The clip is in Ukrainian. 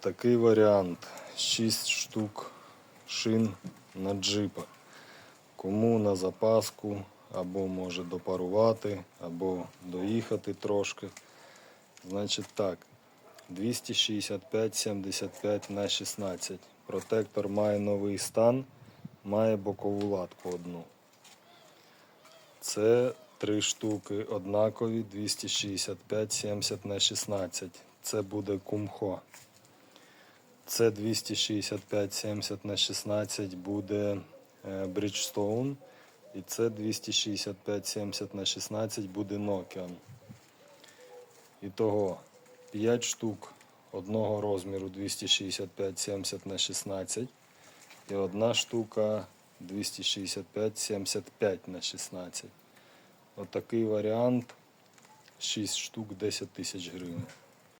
Такий варіант. 6 штук шин на джипа. Кому на запаску, або може допарувати, або доїхати трошки. Значить так. 265-75 на 16. Протектор має новий стан, має бокову латку одну. Це три штуки однакові 265-70 на 16. Це буде кумхо. Це 265-70 на 16 буде е, Bridgestone. І це 265-70 на 16 буде Nokian. Ітого 5 штук одного розміру 265-70 на 16 і одна штука 265-75 на 16. Отакий варіант. 6 штук 10 тисяч гривень.